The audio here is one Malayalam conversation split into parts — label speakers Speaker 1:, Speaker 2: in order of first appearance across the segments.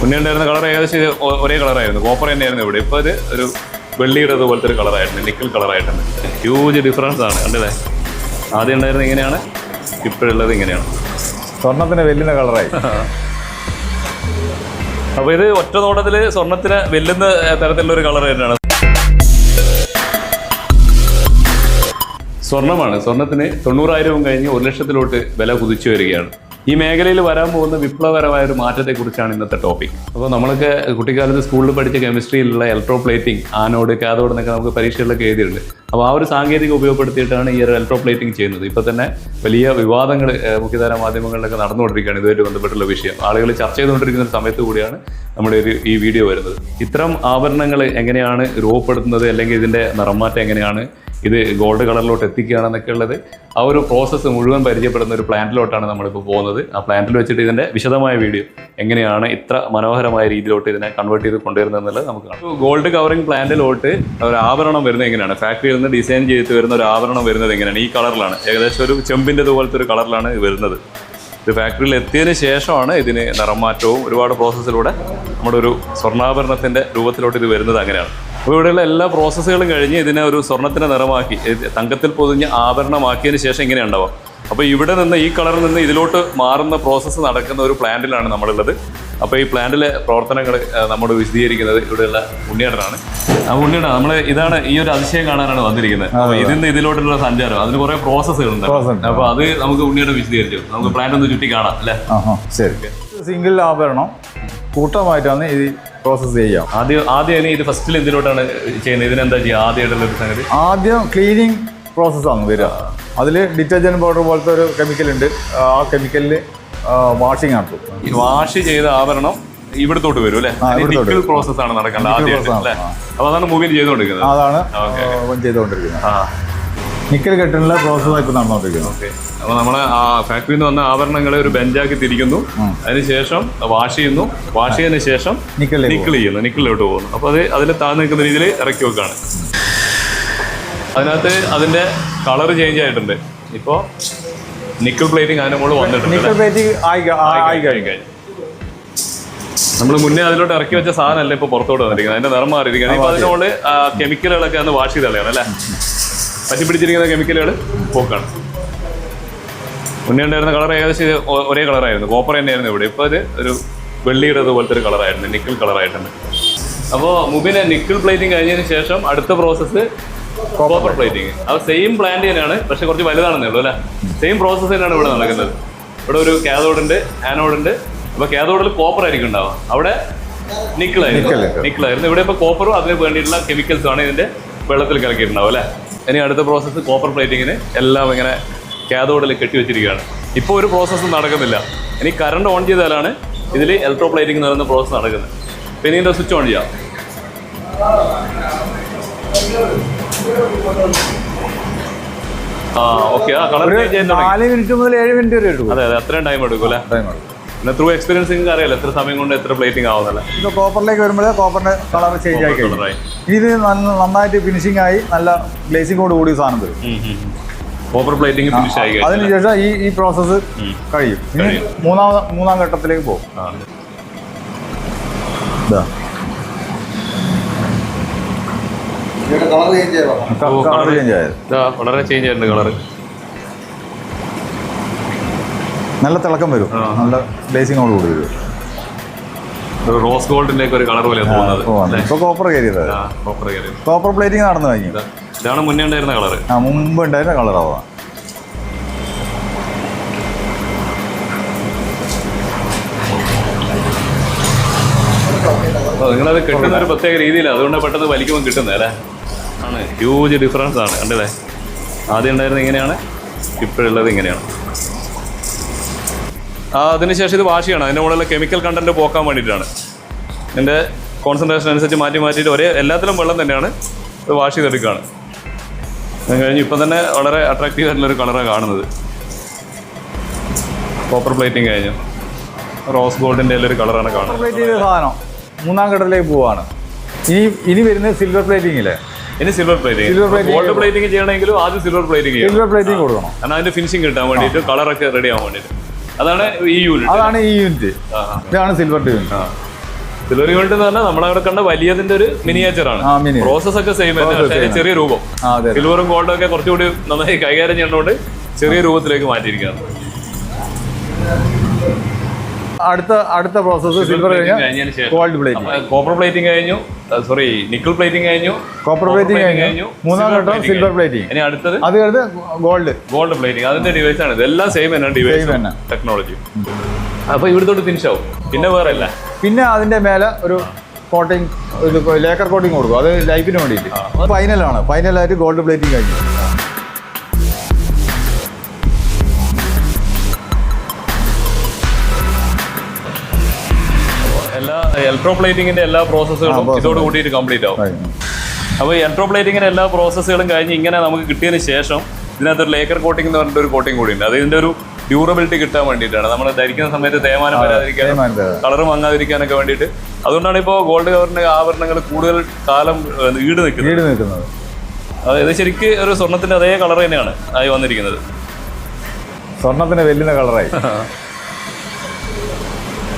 Speaker 1: മുന്നേ ഉണ്ടായിരുന്ന കളർ ഏകദേശം ഒരേ കളറായിരുന്നു. കോപ്പർ തന്നെയായിരുന്നു ഇവിടെ. ഇപ്പോൾ ഇത് ഒരു വെള്ളിയുടെ അതുപോലത്തെ ഒരു കളറായിട്ടുണ്ട്. നിക്കൽ കളറായിട്ടുണ്ട്. ഹ്യൂജ് ഡിഫറൻസ് ആണ്. കണ്ടില്ലേ? ആദ്യം ഉണ്ടായിരുന്നത് ഇങ്ങനെയാണ്. ഇപ്പോഴുള്ളത് ഇങ്ങനെയാണ്.
Speaker 2: സ്വർണത്തിന് വെല്ലുന്ന കളറായി.
Speaker 1: അപ്പോൾ ഇത് ഒറ്റ നോട്ടത്തിൽ സ്വർണത്തിന് വെല്ലുന്ന തരത്തിലുള്ള ഒരു കളർ തന്നെയാണ്. സ്വർണമാണ് സ്വർണത്തിന് തൊണ്ണൂറായിരവും കഴിഞ്ഞ് ഒരു ലക്ഷത്തിലോട്ട് വില കുതിച്ചു വരികയാണ്. ഈ മേഖലയിൽ വരാൻ പോകുന്ന വിപ്ലവകരമായ ഒരു മാറ്റത്തെക്കുറിച്ചാണ് ഇന്നത്തെ ടോപ്പിക് അപ്പോൾ നമ്മൾക്ക് കുട്ടിക്കാലത്ത് സ്കൂളിൽ പഠിച്ച കെമിസ്ട്രിയിലുള്ള ഇലക്ട്രോ പ്ലേറ്റിംഗ് ആനോഡ് കാതോട് എന്നൊക്കെ നമുക്ക് പരീക്ഷകളിലൊക്കെ എഴുതിയിട്ടുണ്ട്. അപ്പോൾ ആ ഒരു സാങ്കേതിക ഉപയോഗപ്പെടുത്തിയിട്ടാണ് ഈ ഒരു ഇലക്ട്രോ പ്ലേറ്റിംഗ് ചെയ്യുന്നത്. ഇപ്പോൾ തന്നെ വലിയ വിവാദങ്ങൾ മുഖ്യധാര മാധ്യമങ്ങളിലൊക്കെ നടന്നുകൊണ്ടിരിക്കുകയാണ് ഇതുമായിട്ട് ബന്ധപ്പെട്ടുള്ള വിഷയം. ആളുകൾ ചർച്ച ചെയ്തുകൊണ്ടിരിക്കുന്ന ഒരു സമയത്ത് കൂടിയാണ് നമ്മുടെ ഒരു ഈ വീഡിയോ വരുന്നത്. ഇത്തരം ആഭരണങ്ങൾ എങ്ങനെയാണ് രൂപപ്പെടുത്തുന്നത് അല്ലെങ്കിൽ ഇതിന്റെ നിറമാറ്റം എങ്ങനെയാണ് ഇത് ഗോൾഡ് കളറിലോട്ട് എത്തിക്കുകയാണെന്നൊക്കെ ഉള്ളത് ആ ഒരു പ്രോസസ്സ് മുഴുവൻ പരിചയപ്പെടുന്ന ഒരു പ്ലാന്റിലോട്ടാണ് നമ്മളിപ്പോൾ പോകുന്നത്. ആ പ്ലാന്റിൽ വെച്ചിട്ട് ഇതിന്റെ വിശദമായ വീഡിയോ എങ്ങനെയാണ് ഇത്ര മനോഹരമായ രീതിയിലോട്ട് ഇതിനെ കൺവേർട്ട് ചെയ്ത് കൊണ്ടുവരുന്നത് എന്നുള്ളത് നമുക്ക് കാണാം. ഗോൾഡ് കവറിംഗ് പ്ലാന്റിലോട്ട് ഒരു ആഭരണം വരുന്നത് എങ്ങനെയാണ്? ഫാക്ടറിയിൽ നിന്ന് ഡിസൈൻ ചെയ്തിട്ട് വരുന്ന ഒരു ആഭരണം വരുന്നത് എങ്ങനെയാണ്? ഈ കളറിലാണ് ഏകദേശം ഒരു ചെമ്പിന്റെ പോലത്തെ ഒരു കളറിലാണ് വരുന്നത്. ഇത് ഫാക്ടറിയിൽ എത്തിയതിന് ശേഷമാണ് ഇതിന് നിറമാറ്റവും ഒരുപാട് പ്രോസസ്സിലൂടെ നമ്മുടെ ഒരു സ്വർണാഭരണത്തിന്റെ രൂപത്തിലോട്ട് ഇത് വരുന്നത് അങ്ങനെയാണ്. അപ്പോൾ ഇവിടെയുള്ള എല്ലാ പ്രോസസ്സുകളും കഴിഞ്ഞ് ഇതിനെ ഒരു സ്വർണത്തിന്റെ നിറമാക്കി തങ്കത്തിൽ പൊതിഞ്ഞ് ആഭരണമാക്കിയതിന് ശേഷം ഇങ്ങനെ ഉണ്ടാവാം അപ്പോൾ ഇവിടെ നിന്ന് ഈ കളറിൽ നിന്ന് ഇതിലോട്ട് മാറുന്ന പ്രോസസ്സ് നടക്കുന്ന ഒരു പ്ലാന്റിലാണ് നമ്മളുള്ളത്. അപ്പോൾ ഈ പ്ലാന്റിലെ പ്രവർത്തനങ്ങൾ നമ്മൾ വിശദീകരിക്കുന്നത് ഇവിടെയുള്ള ഉണ്ണിയേട്ടനാണ്. ആ ഉണ്ണിയേട്ട നമ്മൾ ഇതാണ് ഈ ഒരു അതിശയം കാണാനാണ് വന്നിരിക്കുന്നത്. അപ്പോൾ ഇതിൽ നിന്ന് ഇതിലോട്ടുള്ള സഞ്ചാരം അതിന് കുറേ പ്രോസസ്സുകളുണ്ട്
Speaker 2: ഉണ്ട്.
Speaker 1: അപ്പോൾ അത് നമുക്ക് ഉണ്ണിയേട്ടൻ വിശദീകരിച്ചു. നമുക്ക് പ്ലാന്റ് ഒന്ന് ചുറ്റി കാണാം അല്ലേ?
Speaker 2: ശരി. സിംഗിൾ ആഭരണം. കൂട്ടമായിട്ടാണ് ഇത് പ്രോസസ്സ് ചെയ്യാം.
Speaker 1: ആദ്യം ആദ്യം ഇത് ഫസ്റ്റിൽ എന്തിലോട്ടാണ് ചെയ്യുന്നത്? ഇതിനെന്താ ചെയ്യുക? ആദ്യമായിട്ടുള്ള ഒരു സംഗതി?
Speaker 2: ആദ്യം ക്ലീനിങ് പ്രോസസ്സാണ് വരിക. അതിൽ ഡിറ്റർജന്റ് പൗഡർ പോലത്തെ ഒരു കെമിക്കൽ ഉണ്ട്. ആ കെമിക്കലിൽ വാഷിംഗ് നടത്തും.
Speaker 1: ഈ വാഷ് ചെയ്ത ആവരണം ഇവിടത്തോട്ട് വരും അല്ലേ? നിക്കൽ പ്രോസസ് ആണ് നടക്കേണ്ടത് ആദ്യമായിട്ട് അതാണ് മൂവിയിൽ ചെയ്തുകൊണ്ടിരിക്കുന്നത്.
Speaker 2: അതാണ് ചെയ്തുകൊണ്ടിരിക്കുന്നത്. നിക്കൽ കെട്ടിനുള്ള പ്രോസസ് ഇപ്പോൾ നടന്നുകൊണ്ടിരിക്കുന്നത്
Speaker 1: അപ്പൊ അപ്പോൾ നമ്മളെ ആ ഫാക്ടറിയിൽ നിന്ന് വന്ന ആഭരണങ്ങളെ ഒരു ബെഞ്ചാക്കി തിരിക്കുന്നു. അതിനുശേഷം വാഷ് ചെയ്യുന്നു. വാഷ് ചെയ്തതിന് ശേഷം
Speaker 2: നിക്കൽ
Speaker 1: നിക്കിൾ ചെയ്യുന്നു. നിക്കിളിലോട്ട് പോകുന്നു. അപ്പോൾ അത് അതിൽ താഴ്ന്നു നിൽക്കുന്ന രീതിയിൽ ഇറക്കി വെക്കുകയാണ്. അതിനകത്ത് അതിന്റെ കളർ ചേഞ്ച് ആയിട്ടുണ്ട്. ഇപ്പോൾ നിക്കിൾ പ്ലേറ്റിംഗ് അതിന് മുകളിൽ വന്നിട്ടുണ്ട്
Speaker 2: നിക്കൽ ആയി കഴിഞ്ഞു.
Speaker 1: നമ്മൾ മുന്നേ അതിലോട്ട് ഇറക്കി വെച്ച സാധനമല്ല ഇപ്പൊ പുറത്തോട്ട് വന്നിരിക്കുന്നത്? അതിന്റെ നിറം മാറിയിരിക്കുന്നത് ഇപ്പൊ അതിനോട് കെമിക്കലുകളൊക്കെ ഒന്ന് വാഷ് ചെയ്ത് കളയാണ് അല്ലേ? പറ്റിപ്പിടിച്ചിരിക്കുന്ന കെമിക്കലുകൾ പോക്കാണ്. മുന്നേ ഉണ്ടായിരുന്ന കളർ ഏകദേശം ഒരേ കളറായിരുന്നു. കോപ്പർ തന്നെയായിരുന്നു ഇവിടെ. ഇപ്പോൾ അത് ഒരു വെള്ളിയുടെ അതുപോലത്തെ ഒരു കളറായിരുന്നു. നിക്കിൾ കളറായിട്ടുണ്ട്. അപ്പോൾ മുബിനെ നിക്കിൾ പ്ലേറ്റിംഗ് കഴിഞ്ഞതിന് ശേഷം അടുത്ത പ്രോസസ്സ് കോപ്പർ പ്ലേറ്റിംഗ് അത് സെയിം പ്ലാന്റ് തന്നെയാണ് പക്ഷെ കുറച്ച് വലുതാണെന്നേ ഉള്ളൂ അല്ലേ? സെയിം പ്രോസസ്സ് തന്നെയാണ് ഇവിടെ നടക്കുന്നത്. ഇവിടെ ഒരു കാതോഡുണ്ട് ആനോഡുണ്ട് അപ്പോൾ കാതോഡിൽ കോപ്പർ ആയിരിക്കും ഉണ്ടാവുക. അവിടെ നിക്കിളായിരുന്നു. നിക്കിളായിരുന്നു ഇവിടെ ഇപ്പോൾ കോപ്പറും അതിന് വേണ്ടിയിട്ടുള്ള കെമിക്കൽസും ആണ് ഇതിന്റെ വെള്ളത്തിൽ കലക്കിയിട്ടുണ്ടാവും അല്ലേ? ഇനി അടുത്ത പ്രോസസ്സ് കോപ്പർ പ്ലേറ്റിങ്ങിന് എല്ലാം ഇങ്ങനെ കാതോഡിൽ കെട്ടി വെച്ചിരിക്കുകയാണ്. ഇപ്പൊ ഒരു പ്രോസസ്സും നടക്കുന്നില്ല. ഇനി കറണ്ട് ഓൺ ചെയ്താലാണ് ഇതിൽ ഇലക്ട്രോ പ്ലേറ്റിംഗ് എന്ന് പറയുന്ന പ്രോസസ്സ് നടക്കുന്നത്. പിന്നെ ഇതിന്റെ സ്വിച്ച് ഓൺ ചെയ്യാം.
Speaker 2: നാല് മിനിറ്റ് മുതൽ ഏഴ് മിനിറ്റ് വരെ എടുക്കും.
Speaker 1: അതെ അതെ അത്രയും ടൈം എടുക്കും അല്ലേ?
Speaker 2: ടൈം എടുക്കും.
Speaker 1: പിന്നെ ത്രൂ എക്സ്പീരിയൻസ് നിങ്ങൾക്ക് അറിയാലോ എത്ര സമയം കൊണ്ട് എത്ര പ്ലേറ്റിംഗ് ആവുന്നല്ലേ
Speaker 2: ഇത് കോപ്പറിലേക്ക് വരുമ്പോഴേ കോപ്പറിന്റെ കളർ ചേഞ്ച് ആയി ഇത് നന്നായിട്ട് ഫിനിഷിംഗ് ആയി നല്ല ഗ്ലേസിങ്ങോട് കൂടി സാധനം വരും.
Speaker 1: കോപ്പർ പ്ലേറ്റിംഗ് ഫിനിഷ് ആയി
Speaker 2: അതിനുശേഷം ഈ ഈ പ്രോസസ്സ് കഴിയും. മൂന്നാം മൂന്നാം ഘട്ടത്തിലേക്ക് പോകും. ഇതാ
Speaker 3: കളർ ചേഞ്ച് ചെയ്യണം
Speaker 2: കളർ ചേഞ്ച് ആയത്
Speaker 1: ഇതാ വളരെ ചേഞ്ച് ആയിരുന്നു കളർ
Speaker 2: നല്ല തിളക്കം വരും. നല്ല ഗ്ലേസിങ്ങോട് കൂടി വരും.
Speaker 1: റോസ് ഗോൾഡിന്റെ ഒക്കെ ഒരു കളർ പോലെ തോന്നുന്നത്
Speaker 2: ഇപ്പൊ കോപ്പർ കയറിയത്. കോപ്പർ പ്ലേറ്റിംഗ് നടന്നു കഴിഞ്ഞു.
Speaker 1: ഇതാണ് മുന്നേ ഉണ്ടായിരുന്ന കളർ
Speaker 2: ആ മുമ്പ് ഉണ്ടായിരുന്ന കളർ
Speaker 1: ആവാ നിങ്ങളത് കിട്ടുന്ന ഒരു പ്രത്യേക രീതിയിലാണ് അതുകൊണ്ട് പെട്ടെന്ന് വലിക്കുമ്പോൾ കിട്ടുന്നത് അല്ലേ? ആണ്. ഹ്യൂജ് ഡിഫറൻസ് ആണ്. കണ്ടില്ലേ? ആദ്യം ഉണ്ടായിരുന്നത് ഇങ്ങനെയാണ്. ഇപ്പോഴുള്ളത് ഇങ്ങനെയാണ്. ആ അതിനുശേഷം ഇത് വാഷ് ചെയ്യണം. അതിന്റെ മുകളിലുള്ള കെമിക്കൽ കണ്ടന്റ് പോക്കാൻ വേണ്ടിയിട്ടാണ്. ഇതിന്റെ കോൺസെൻട്രേഷൻ അനുസരിച്ച് മാറ്റി മാറ്റിയിട്ട് ഒരേ എല്ലാത്തിലും വെള്ളം തന്നെയാണ് ഇത് വാഷ് ചെയ്തെടുക്കുകയാണ് അത് കഴിഞ്ഞ് ഇപ്പം തന്നെ വളരെ അട്രാക്റ്റീവ് ആയിട്ടുള്ളൊരു കളറാണ് കാണുന്നത്. കോപ്പർ പ്ലേറ്റിംഗ് കഴിഞ്ഞു. റോസ് ഗോൾഡിന്റെ ഒരു കളറാണ് കാണുന്നത്.
Speaker 2: സാധനം. മൂന്നാം ഘട്ടത്തിലേക്ക് പോവാണ്. ഇനി ഇനി വരുന്നത് സിൽവർ പ്ലേറ്റിംഗില്ലേ
Speaker 1: ഇനി silver plating
Speaker 2: silver plating
Speaker 1: gold plating ചെയ്യണമെങ്കിലും ആദ്യം സിൽവർ പ്ലേറ്റിംഗ്
Speaker 2: സിൽവർ പ്ലേറ്റിംഗ് കൊടുക്കണം.
Speaker 1: കാരണം അതിന്റെ ഫിനിഷിംഗ് കിട്ടാൻ വേണ്ടിയിട്ട് കളറൊക്കെ റെഡി ആവാൻ വേണ്ടിയിട്ട്. അതാണ് ഈ യൂണിറ്റ്
Speaker 2: അതാണ് ഈ യൂണിറ്റ് ഇതാണ് സിൽവർ യൂണിറ്റ്
Speaker 1: സിൽവർ യൂണിറ്റ് എന്ന് പറഞ്ഞാൽ നമ്മളവിടെ കണ്ട വലിയതിന്റെ ഒരു മിനിയേച്ചർ ആണ്. പ്രോസസ് ഒക്കെ സെയിം ചെറിയ രൂപം. സിൽവറും ഗോൾഡും ഒക്കെ കുറച്ചുകൂടി നന്നായി കൈകാര്യം ചെയ്യണോണ്ട് ചെറിയ രൂപത്തിലേക്ക് മാറ്റിയിരിക്കുകയാണ്.
Speaker 2: അടുത്ത അടുത്ത പ്രോസസ്സ് സിൽവർ കഴിഞ്ഞാൽ ഗോൾഡ് പ്ലേറ്റിംഗ്
Speaker 1: കോപ്പർ പ്ലേറ്റിംഗ് കഴിഞ്ഞു. സോറി നിക്കിൾ പ്ലേറ്റിംഗ് കഴിഞ്ഞു.
Speaker 2: കോപ്പർ പ്ലേറ്റിംഗ് കഴിഞ്ഞു. മൂന്നാം ഘട്ടം സിൽവർ പ്ലേറ്റിംഗ്
Speaker 1: ഇനി അടുത്തത്?
Speaker 2: അത് കഴിഞ്ഞ് ഗോൾഡ്
Speaker 1: ഗോൾഡ് പ്ലേറ്റിംഗ് അതിന്റെ ഡിവൈസ് ആണ് ഇതെല്ലാം സെയിം തന്നെ ഡിവൈസ്
Speaker 2: തന്നെ.
Speaker 1: ടെക്നോളജി അപ്പൊ ഇവിടുത്തോട്ട് ഫിനിഷ് ആവും. പിന്നെ വേറെ അല്ല.
Speaker 2: പിന്നെ അതിന്റെ മേലെ ഒരു കോട്ടിംഗ് ഇത് ലേക്കർ കോട്ടിംഗ് കൊടുക്കും. അത് ലൈഫിന് വേണ്ടിയിട്ട്. ഫൈനലാണ് ഫൈനലായിട്ട് ഗോൾഡ് പ്ലേറ്റിംഗ് കഴിഞ്ഞു.
Speaker 1: എല്ലാ എല്ലാ പ്രോസസ്സുകളും. ഇതോട് കൂടിയിട്ട് കംപ്ലീറ്റ് ആവും. അപ്പോൾ ഇലക്ട്രോപ്ലേറ്റിംഗിന്റെ എല്ലാ പ്രോസസ്സുകളും കഴിഞ്ഞ് ഇങ്ങനെ നമുക്ക് കിട്ടിയതിന് ശേഷം ഇതിനകത്ത് ഒരു ലേക്കർ കോട്ടിംഗ് എന്ന് പറഞ്ഞിട്ട് ഒരു കോട്ടിംഗ് കൂടി ഉണ്ട്. അത് ഇതിന്റെ ഒരു ഡ്യൂറബിലിറ്റി കിട്ടാൻ വേണ്ടിയിട്ടാണ്. നമ്മൾ ധരിക്കുന്ന സമയത്ത് തേമാനം
Speaker 2: വരാതിരിക്കാനും
Speaker 1: കളർ മങ്ങാതിരിക്കാനൊക്കെ വേണ്ടിയിട്ട്. അതുകൊണ്ടാണ് ഇപ്പോൾ ഗോൾഡ് കവറിന്റെ ആഭരണങ്ങൾ കൂടുതൽ കാലം ഈട് നിൽക്കുന്നത്. അതായത് ശരിക്ക് ഒരു സ്വർണത്തിന്റെ അതേ കളർ തന്നെയാണ് ആയി വന്നിരിക്കുന്നത്.
Speaker 2: സ്വർണത്തിന് വെല്ലുന്ന കളറായി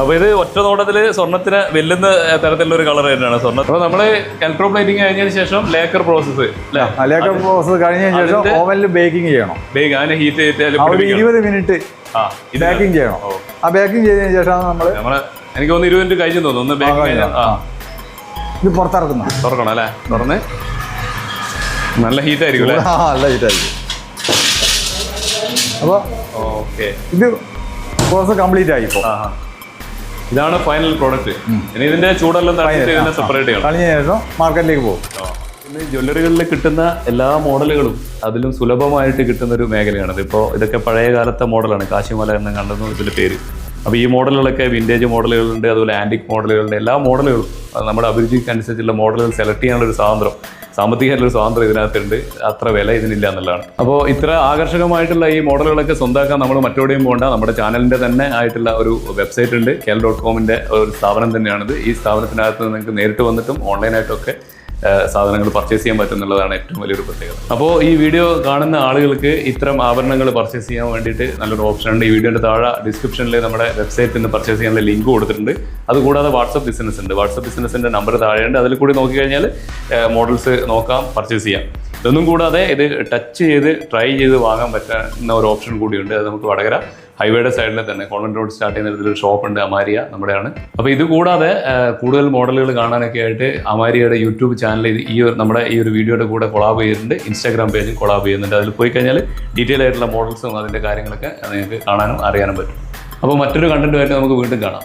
Speaker 1: അപ്പോൾ ഇത് ഒറ്റ നോട്ടത്തിൽ സ്വർണത്തിന് വെല്ലുന്ന തരത്തിലുള്ള ഒരു കളർ തന്നെയാണ് സ്വർണം. അപ്പോൾ നമ്മൾ ഇലക്ട്രോ പ്ലേറ്റിംഗ് കഴിഞ്ഞതിന് ശേഷം ലേക്കർ പ്രോസസ്സ്
Speaker 2: ലേക്കർ പ്രോസസ് കഴിഞ്ഞതിന് ശേഷം ഓവനിൽ ബേക്കിംഗ് ചെയ്യണം.
Speaker 1: ബേക്ക് അതിനെ ഹീറ്റ് ചെയ്തിട്ട്
Speaker 2: ഇരുപത് മിനിറ്റ് ബേക്കിംഗ് ചെയ്യണം. ആ ബേക്കിംഗ് ചെയ്തതിന് ശേഷം നമ്മൾ
Speaker 1: നമ്മൾ എനിക്ക് തോന്നുന്നു ഇരുപത് മിനിറ്റ് കഴിഞ്ഞു തോന്നുന്നു. ഒന്ന് ബേക്കിംഗ് കഴിഞ്ഞാൽ
Speaker 2: ഇത് പുറത്തിറക്കുന്ന.
Speaker 1: തുറക്കണം അല്ലേ? തുറന്ന്. നല്ല ഹീറ്റ് ആയിരിക്കും അല്ലേ?
Speaker 2: നല്ല അപ്പൊ അപ്പോൾ
Speaker 1: ഓക്കെ.
Speaker 2: ഇത് പ്രോസസ് കംപ്ലീറ്റ് ആയിപ്പോ ഇപ്പോൾ
Speaker 1: ആ. ഇതാണ് ഫൈനൽ പ്രോഡക്റ്റ് ഇനി ഇതിന്റെ ചൂടെല്ലാം ഇതിനെ സെപ്പറേറ്റ് ചെയ്യണം.
Speaker 2: കളഞ്ഞ ശേഷം മാർക്കറ്റിലേക്ക് പോകും.
Speaker 1: ഇന്ന് ജ്വല്ലറികളിൽ കിട്ടുന്ന എല്ലാ മോഡലുകളും അതിലും സുലഭമായിട്ട് കിട്ടുന്ന ഒരു മേഖലയാണ് ഇപ്പോൾ ഇതൊക്കെ പഴയ കാലത്തെ മോഡലാണ്. കാശിമല എന്ന് കണ്ടെന്നും ഇതിന്റെ പേര്. അപ്പോൾ ഈ മോഡലുകളൊക്കെ വിന്റേജ് മോഡലുകളുണ്ട് അതുപോലെ ആന്റിക് മോഡലുകളുണ്ട്. എല്ലാ മോഡലുകളും നമ്മുടെ അഭിരുചിക്കനുസരിച്ചുള്ള മോഡലുകൾ സെലക്ട് ചെയ്യാനുള്ള ഒരു സ്വാതന്ത്ര്യം സാമ്പത്തികമായിട്ടുള്ള സ്വാതന്ത്ര്യം ഇതിനകത്തുണ്ട്. അത്ര വില ഇതിനില്ല എന്നുള്ളതാണ്. അപ്പോൾ ഇത്ര ആകർഷകമായിട്ടുള്ള ഈ മോഡലുകളൊക്കെ സ്വന്തമാക്കാൻ നമ്മൾ മറ്റോടെയും പോകണ്ട. നമ്മുടെ ചാനലിന്റെ തന്നെ ആയിട്ടുള്ള ഒരു വെബ്സൈറ്റ് ഉണ്ട്. കെൽ ഡോട്ട് കോമിന്റെ ഒരു സ്ഥാപനം തന്നെയാണിത്. ഈ സ്ഥാപനത്തിനകത്ത് നിങ്ങൾക്ക് നേരിട്ട് വന്നിട്ടും ഓൺലൈനായിട്ടൊക്കെ സാധനങ്ങൾ പർച്ചേസ് ചെയ്യാൻ പറ്റുന്നുള്ളതാണ് ഏറ്റവും വലിയൊരു പ്രത്യേകത. അപ്പോൾ ഈ വീഡിയോ കാണുന്ന ആളുകൾക്ക് ഇത്തരം ആഭരണങ്ങൾ പർച്ചേസ് ചെയ്യാൻ വേണ്ടിയിട്ട് നല്ലൊരു ഓപ്ഷൻ ഉണ്ട്. ഈ വീഡിയോയുടെ താഴെ ഡിസ്ക്രിപ്ഷനിൽ നമ്മുടെ വെബ്സൈറ്റിൽ നിന്ന് പർച്ചേസ് ചെയ്യാനുള്ള ലിങ്ക് കൊടുത്തിട്ടുണ്ട്. അതുകൂടാതെ വാട്സപ്പ് ബിസിനസ് ഉണ്ട്. വാട്സപ്പ് ബിസിനസിന്റെ നമ്പർ താഴെയുണ്ട്. അതിൽ കൂടി നോക്കിക്കഴിഞ്ഞാൽ മോഡൽസ് നോക്കാം പർച്ചേസ് ചെയ്യാം. ഇതൊന്നും കൂടാതെ ഇത് ടച്ച് ചെയ്ത് ട്രൈ ചെയ്ത് വാങ്ങാൻ പറ്റുന്ന ഒരു ഓപ്ഷൻ കൂടിയുണ്ട്. അത് നമുക്ക് വടകര ഹൈവേയുടെ സൈഡിൽ തന്നെ കോൺവെന്റ് റോഡ് സ്റ്റാർട്ട് ചെയ്യുന്ന ഒരു ഷോപ്പ് ഉണ്ട് അമാരിയ നമ്മുടെയാണ്. അപ്പോൾ ഇത് കൂടാതെ കൂടുതൽ മോഡലുകൾ കാണാനൊക്കെ ആയിട്ട് അമാരിയയുടെ യൂട്യൂബ് ചാനൽ ഈ നമ്മുടെ ഈ ഒരു വീഡിയോയുടെ കൂടെ കൊളാബ് ചെയ്യുന്നുണ്ട്. ഇൻസ്റ്റാഗ്രാം പേജും കൊളാബ് ചെയ്യുന്നുണ്ട്. അതിൽ പോയി കഴിഞ്ഞാൽ ഡീറ്റെയിൽ ആയിട്ടുള്ള മോഡൽസും അതിന്റെ കാര്യങ്ങളൊക്കെ നിങ്ങൾക്ക് കാണാനും അറിയാനും പറ്റും. അപ്പോൾ മറ്റൊരു കണ്ടന്റുമായിട്ട് നമുക്ക് വീണ്ടും കാണാം.